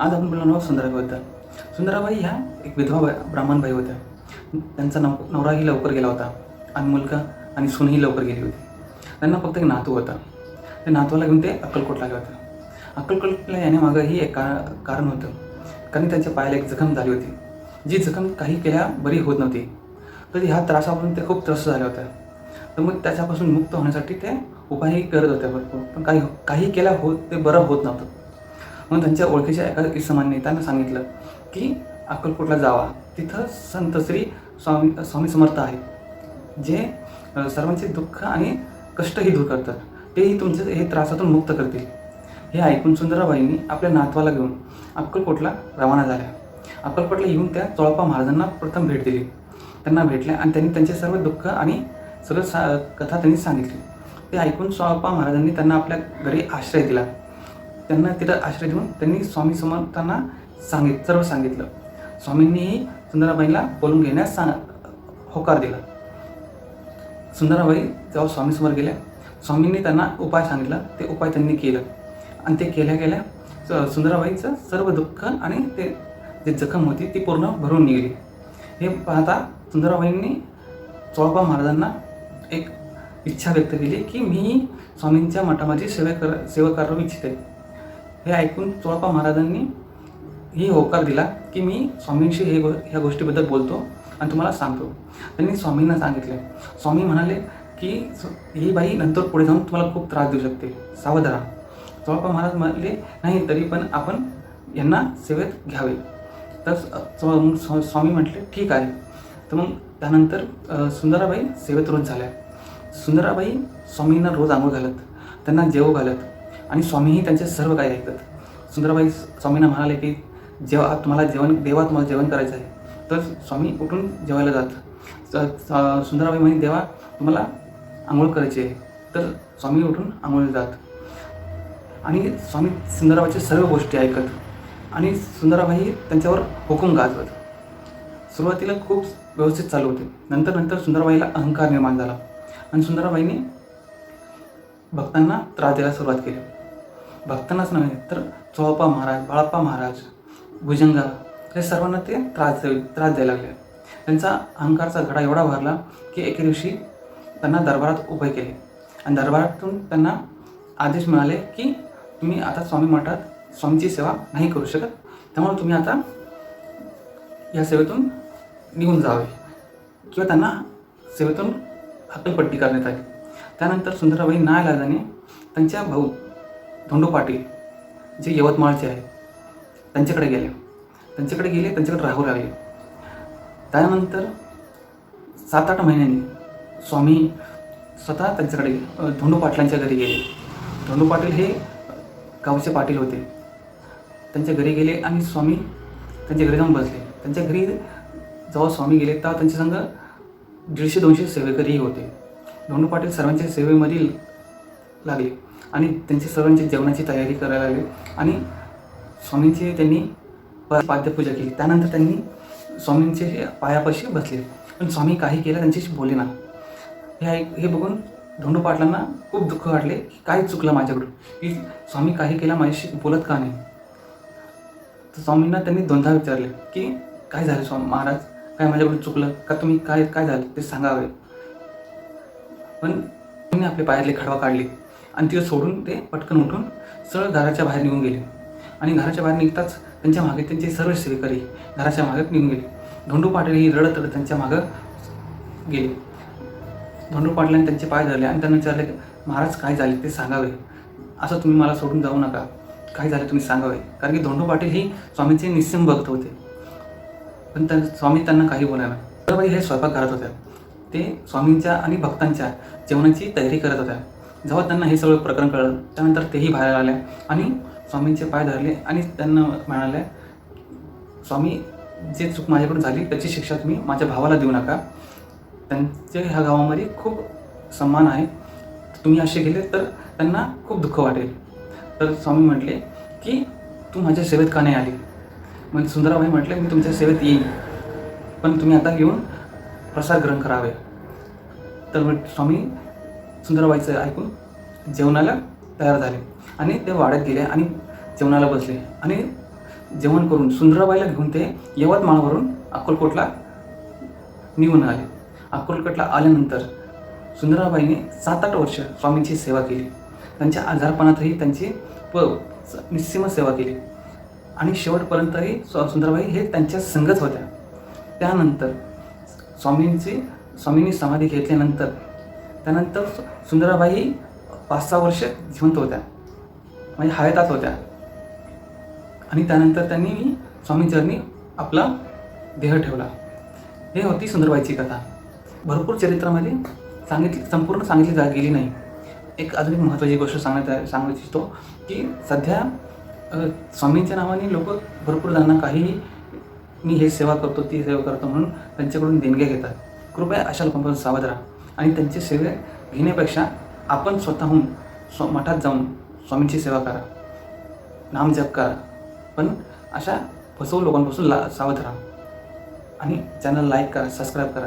आज आपण बोलणार आहोत सुंदराबाईबद्दल सुंदराबाई ह्या एक विधवा ब्राह्मणबाई ब्राह्मण बाई होत्या. त्यांचा नव नवराही लवकर गेला होता. आणि मुलगा आणि सूनही लवकर गेली होती. त्यांना फक्त एक नातू होता. त्या नातूला घेऊन ते अक्कलकोटला गेले होते. अक्कलकोटला येण्यामागंही एक का कारण होतं. कारण त्यांच्या पायाला एक जखम झाली होती. जी जखम काही केल्या बरी होत नव्हती. तर ह्या त्रासापासून ते खूप त्रस्त झाले होते तर मग त्याच्यापासून मुक्त होण्यासाठी ते उपायही करत होते भरपूर. पण काही काही केल्या होत ते बरं होत नव्हतं. म्हणून त्यांच्या ओळखीच्या एका इसमाने त्यांना सांगितलं की अक्कलकोटला जावा. तिथं संत श्री स्वामी स्वामी समर्थ आहेत जे सर्वांचे दुःख आणि कष्टही दूर करतात. तेही तुमचे हे त्रासातून मुक्त करतील. हे ऐकून सुंदराबाईंनी आपल्या नातवाला घेऊन अक्कलकोटला रवाना झाल्या. अक्कलकोटला येऊन त्या चोळप्पा महाराजांना प्रथम भेट दिली. त्यांना भेटल्या आणि त्यांनी त्यांचे सर्व दुःख आणि सगळं सा कथा त्यांनी सांगितली. ते ऐकून चोळप्पा महाराजांनी त्यांना आपल्या घरी आश्रय दिला. त्यांना तिथं आश्रय देऊन त्यांनी स्वामी समर्थांना सांगित सर्व सांगितलं. स्वामींनीही सुंदराबाईला बोलून घेण्यास सांग होकार दिला. सुंदराबाई जेव्हा स्वामीसमोर गेल्या. स्वामींनी त्यांना उपाय सांगितला. ते उपाय त्यांनी केलं. आणि ते केल्या गेल्या स- सुंदराबाईचं सर्व दुःख आणि ते जे जखम होती ती पूर्ण भरून निघाली. हे पाहता सुंदराबाईंनी चोळपा महाराजांना एक इच्छा व्यक्त केली की मी स्वामींच्या मठामध्ये सेवा कर सेवा करू इच्छिते. हे ऐकून चोळपा महाराजांनी ही होकार दिला की मी स्वामींशी हे गो ह्या गोष्टीबद्दल बोलतो आणि तुम्हाला सांगतो. त्यांनी स्वामींना सांगितले. स्वामी म्हणाले की ही बाई नंतर पुढे जाऊन तुम्हाला खूप त्रास देऊ शकते. सावध राहा. चोळपा महाराज म्हणाले नाही तरी पण आपण यांना सेवेत घ्यावे. तर स्वामी म्हटले ठीक आहे. तर मग त्यानंतर सुंदराबाई सेवेत रोज झाल्या. सुंदराबाई स्वामींना रोज आंघोळ घालत त्यांना जेव घालत आणि स्वामीही त्यांचे सर्व काही ऐकत सुंदराबाई स्वामींना म्हणाले की जेव्हा तुम्हाला जेवण देवा तुम्हाला जेवण करायचं आहे तर स्वामी उठून जेवायला जात सुंदराबाई म्हणे देवा तुम्हाला आंघोळ करायची आहे. तर स्वामी उठून आंघोळीला जात आणि स्वामी सुंदराबाईच्या सर्व गोष्टी ऐकत आणि सुंदराबाई त्यांच्यावर हुकूम गाजवत सुरुवातीला खूप व्यवस्थित चालू होते. नंतर नंतर सुंदराबाईला अहंकार निर्माण झाला. आणि सुंदराबाईने भक्तांना त्रास द्यायला सुरुवात केली. भक्तांनाच नव्हे तर चोळप्पा महाराज बाळप्पा महाराज भुजंगा हे सर्वांना ते त्रास द्याय त्रास द्यायला लागले. त्यांचा अहंकारचा घडा एवढा भरला की एके दिवशी त्यांना दरबारात उभे केले. आणि दरबारातून त्यांना आदेश मिळाले की तुम्ही आता स्वामी मठात स्वामीची सेवा नाही करू शकत त्यामुळे तुम्ही आता या सेवेतून निघून जावे. किंवा त्यांना सेवेतून हकलपट्टी करण्यात आली. त्यानंतर सुंदराबाई नायलाजाने त्यांच्या भाऊ धोंडू पाटील जे यवतमाळचे आहेत त्यांच्याकडे गेले. त्यांच्याकडे गेले त्यांच्याकडे राहू लागले. त्यानंतर सात आठ महिन्यांनी स्वामी स्वतः त्यांच्याकडे धोंडू पाटलांच्या घरी गेले. धोंडू पाटील हे गावचे पाटील होते. त्यांच्या घरी गेले आणि स्वामी त्यांच्या घरी जाऊन बसले. त्यांच्या घरी जेव्हा स्वामी गेले तेव्हा त्यांच्या संग दीडशे दोनशे सेवेकरीही होते. धोंडू पाटील सर्वांच्या सेवेमधील लागले. आणि त्यांची सर्वांची जेवणाची तयारी करायला लागली. आणि स्वामींची त्यांनी प- पाद्यपूजा केली. त्यानंतर त्यांनी स्वामींचे पायापाशी बसले. पण स्वामी काही केलं त्यांच्याशी बोले ना. हे ऐक हे बघून धोंडू पाटलांना खूप दुःख वाटले की काय चुकलं माझ्याकडून. की स्वामी काही केलं माझ्याशी बोलत का नाही? तर स्वामींना त्यांनी दोनदा विचारले की काय झालं स्वामी? महाराज काय माझ्याकडून चुकलं? का तुम्ही काय काय झालं? ते सांगावे. पण त्यांनी आपले पायातले खडवा काढले. आणि तिथं सोडून ते पटकन उठून सरळ घराच्या बाहेर निघून गेले. आणि घराच्या बाहेर निघताच त्यांच्या मागे त्यांचे सर्व सेवेकरी घराच्या मागे निघून गेले. धोंडू पाटील ही रडत रडत त्यांच्या मागं गेले. धोंडू पाटलांनी त्यांचे पाय धरले आणि त्यांना विचारले महाराज काय झाले ते सांगावे? असं तुम्ही मला सोडून जाऊ नका. काय झालं तुम्ही सांगावे? कारण की धोंडू पाटील ही स्वामींचे निस्सिम भक्त होते. पण त्या स्वामी त्यांना काही बोलायला सुंदराबाई हे स्वयंपाक करत होत्या. ते स्वामींच्या आणि भक्तांच्या जेवणाची तयारी करत होत्या. जेव्हा त्यांना हे सगळं प्रकरण कळलं त्यानंतर तेही बाहेर आल्या आणि स्वामींचे पाय धरले आणि त्यांना म्हणाले स्वामी जे चूक माझ्याकडून झाली त्याची शिक्षा तुम्ही माझ्या भावाला देऊ नका. त्यांचे ह्या गावामध्ये खूप सन्मान आहे. तुम्ही असे गेले तर त्यांना खूप दुःख वाटेल. तर स्वामी म्हटले की तू माझ्या सेवेत का नाही आली? म्हणजे सुंदराबाई म्हटले मी तुमच्या सेवेत येईन पण तुम्ही आता येऊन प्रसाद ग्रहण करावे. तर मग सुंदरबाईचं ऐकून जेवणाला तयार झाले आणि ते वाड्यात गेले आणि जेवणाला बसले. आणि जेवण करून सुंदराबाईला घेऊन ते यवतमाळवरून अक्कलकोटला निघून आले. अक्कलकोटला आल्यानंतर सुंदराबाईने सात आठ वर्ष स्वामींची सेवा केली. त्यांच्या आजारपणातही त्यांची प निस्सीम सेवा केली. आणि शेवटपर्यंतही स्व- सुंदराबाई हे त्यांच्या संघच होत्या. त्यानंतर स्वामींची स्वामींनी समाधी घेतल्यानंतर त्यानंतर सु- सुंदराबाई पाच सहा वर्ष जिवंत होत्या. म्हणजे हयातात होत्या. आणि त्यानंतर त्यांनी स्वामींचरणी आपला देह ठेवला. हे होती सुंदरबाईची कथा. भरपूर चरित्रामध्ये सांगितली संपूर्ण सांगितली जा गेली नाही. एक अजून एक महत्त्वाची गोष्ट सांगण्यात सांगू इच्छितो की सध्या स्वामींच्या नावाने लोक भरपूर जणांना काही मी हे सेवा करतो ती सेवा करतो म्हणून त्यांच्याकडून देणग्या घेतात. कृपया अशा लोकांपासून सावध राहा. आणि त्यांची सेवा घेण्यापेक्षा आपण स्वतःहून स्व मठात जाऊन स्वामींची सेवा करा. नाम जप करा. पण अशा फसवू लोकांपासून ला सावध राहा. आणि चॅनल लाईक करा सबस्क्राईब करा.